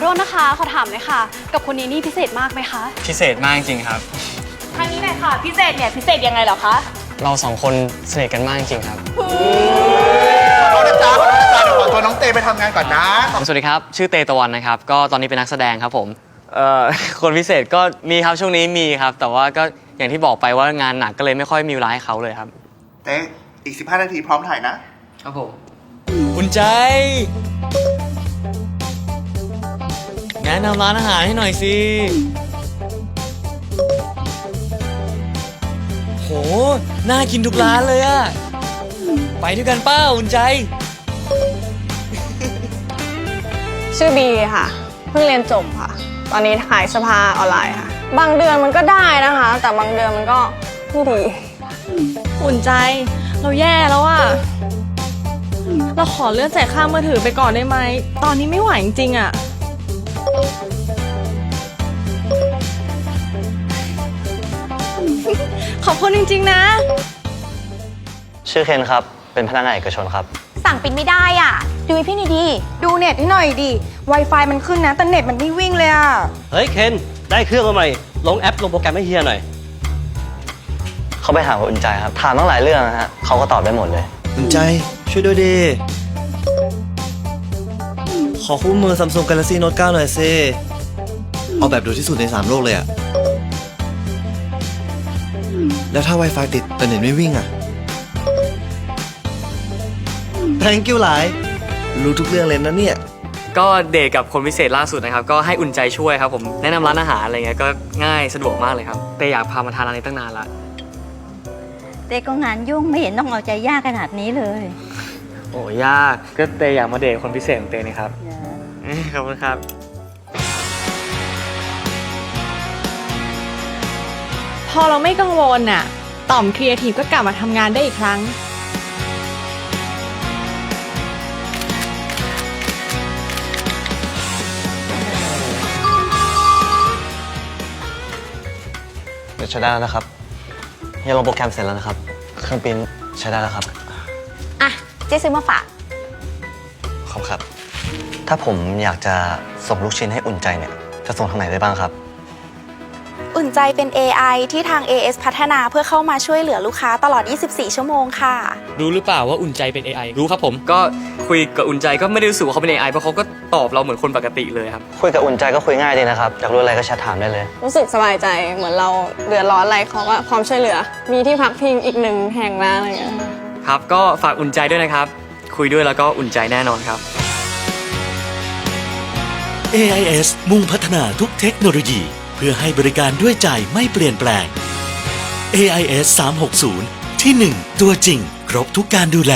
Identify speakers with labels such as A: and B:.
A: อโทษนะคะ ขอถามเลยค่ะ กับคนนี้นี่พิเศษมากไหมคะ
B: พิเศษมากจริงๆครับ
C: ทางนี้หน่อยค่ะ พิเศษเนี่ยพิเศษยังไงเหรอคะ
B: เราสองคนสนิทกันมากจริงๆครับ
D: ขอโทษนะจ๊ะขอโทษนะจ๊ะเดี๋ยวขอตัวน้องเตไปทำงานก่อนนะ
B: สวัสดีครับ ชื่อเตตะวันนะครับ ก็ตอนนี้เป็นนักแสดงครับผมเอ่อ คนพิเศษก็มีครับช่วงนี้มีครับ แต่ว่าก็อย่างที่บอกไปว่างานหนักก็เลยไม่ค่อยมีเวลาให้เขาเลยครับ
D: เต้อีก 15 นาทีพร้อมถ่ายนะ
B: ครับผม อุ่นใจ นะนำร้านอาหารให้หน่อยสิ โห น่ากินทุกร้านเลยอะไปด้วยกันป้าอุ่นใจ
E: ชื่อบีค่ะ เพิ่งเรียนจบค่ะ ตอนนี้ขายเสภาออนไลน์ค่ะ บางเดือนมันก็ได้นะคะ แต่บางเดือนมันก็ไม่ดี
C: อุ่นใจ เราแย่แล้วอะเราขอเลื่อนจ่ายค่ามือถือไปก่อนได้ไหม ตอนนี้ไม่ไหวจริงๆอะ ขอบคุณจริงๆนะ
F: ชื่อเคนครับ เป็นพนักงานเอกชนครับ
G: สั่งปิดไม่ได้อะ ดูให้พี่หน่อยดี
H: ดูเน็ตให้หน่อยดิ Wi-Fi มันขึ้นนะแต่เน็ตมันไม่วิ่งเลยอะ
I: เฮ้ยเคนได้เครื่องมาใหม่ ลงแอปลงโปรแกรมให้เฮียหน่อย
F: เขาไปถามกับอุ่นใจครับ ถามตั้งหลายเรื่องนะฮะเขาก็ตอบได้หมดเลย
J: อุ่นใจช่วยด้วยดิ ขอคู่มือ Samsung Galaxy Note 9 หน่อยสิเอาแบบดูที่สุดใน 3 โลกเลยอะแล้วถ้า Wi-Fi ติดแต่เน็ตไม่วิ่งอะ thank you หลาย รู้ทุกเรื่องเลยนะเนี่ย
B: ก็เดทกับคนพิเศษล่าสุดนะครับ ก็ให้อุ่นใจช่วยครับผมแนะนำร้านอาหารอะไรเงี้ยก็ง่ายสะดวกมากเลยครับเตอยากพามาทานร้านนี้ตั้งนานละ
G: เต้ก็งานยุ่งไม่เห็นต้องเอาใจยากขนาดนี้เลย
B: โอ้ยากก็เตอยากมาเดทคนพิเศษของเตนี่ครับขอบคุณครับ
C: พอเราไม่กังวลน่ะ ต่อมครีเอทีฟก็กลับมาทำงานได้อีกครั้ง
F: เดี๋ยวใช้ได้แล้วนะครับเฮียลงโปรแกรมเสร็จแล้วนะครับ เครื่องปริ้นใช้ได้แล้วครับ
G: อะ เจ๊ซื้อมาฝาก
F: ขอบคุณครับ ถ้าผมอยากจะส่งลูกชิ้นให้อุ่นใจเนี่ย จะส่งทางไหนได้บ้างครับ
G: อุ่นใจเป็น AI ที่ทาง AS พัฒนาเพื่อเข้ามาช่วยเหลือลูกค้าตลอด 24 ชั่วโมงค่ะ
B: รู้หรือเปล่าว่าอุ่นใจเป็น AI รู้ครับผม ก็คุยกับอุ่นใจก็ไม่ได้รู้สึกว่าเขาเป็น AI เพราะเขาก็ตอบเราเหมือนคนปกติเลยครับ
F: คุยกับอุ่นใจก็คุยง่ายดีนะครับ อยากรู้อะไรก็แชทถามได้เลย
E: รู้สึกสบายใจเหมือนเราเดือดร้อนอะไรเขาก็พร้อมช่วยเหลือ มีที่พักพิงอีกหนึ่งแห่งนะอะไรเงี้ย
B: ครับ ก็ฝากอุ่นใจด้วยนะครับ คุยด้วยแล้วก็อุ่นใจแน่นอนครับ
K: AIS มุ่งพัฒนาทุกเทคโนโลยี เพื่อให้บริการด้วยใจไม่เปลี่ยนแปลง AIS 360 ที่ 1 ตัวจริง ครบทุกการดูแล